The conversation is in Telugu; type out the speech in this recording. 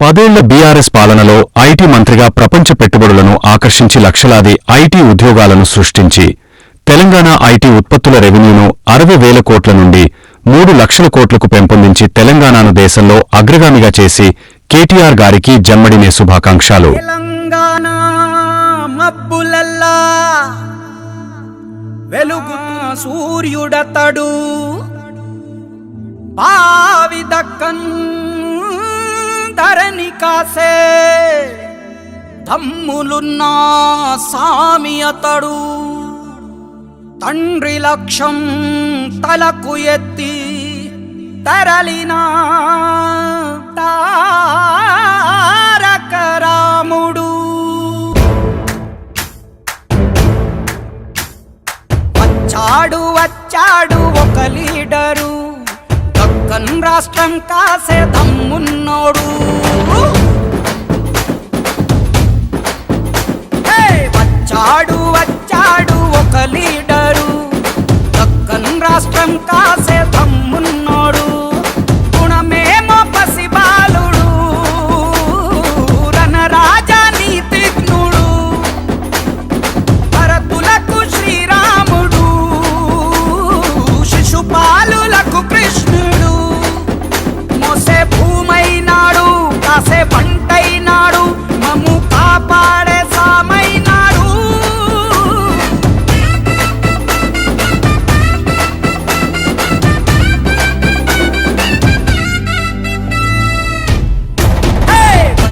పదేళ్ళ బీఆర్ఎస్ పాలనలో ఐటీ మంత్రిగా ప్రపంచ పెట్టుబడులను ఆకర్షించి లక్షలాది ఐటీ ఉద్యోగాలను సృష్టించి తెలంగాణ ఐటీ ఉత్పత్తుల రెవెన్యూను అరవై వేల కోట్ల నుండి మూడు లక్షల కోట్లకు పెంపొందించి తెలంగాణను దేశంలో అగ్రగామిగా చేసి కేటీఆర్ గారికి జమ్మడినే శుభాకాంక్షలు. సూర్యుడతడు దక్కన్ కాసే తమ్ములున్నా సామి అతడు తండ్రి లక్ష్యం తలకు ఎత్తి తరలినా తారకరాముడు. వచ్చాడు వచ్చాడు ఒక లీడరు. దక్కన్ రాష్ట్రం కాసే దమ్మున్నోడు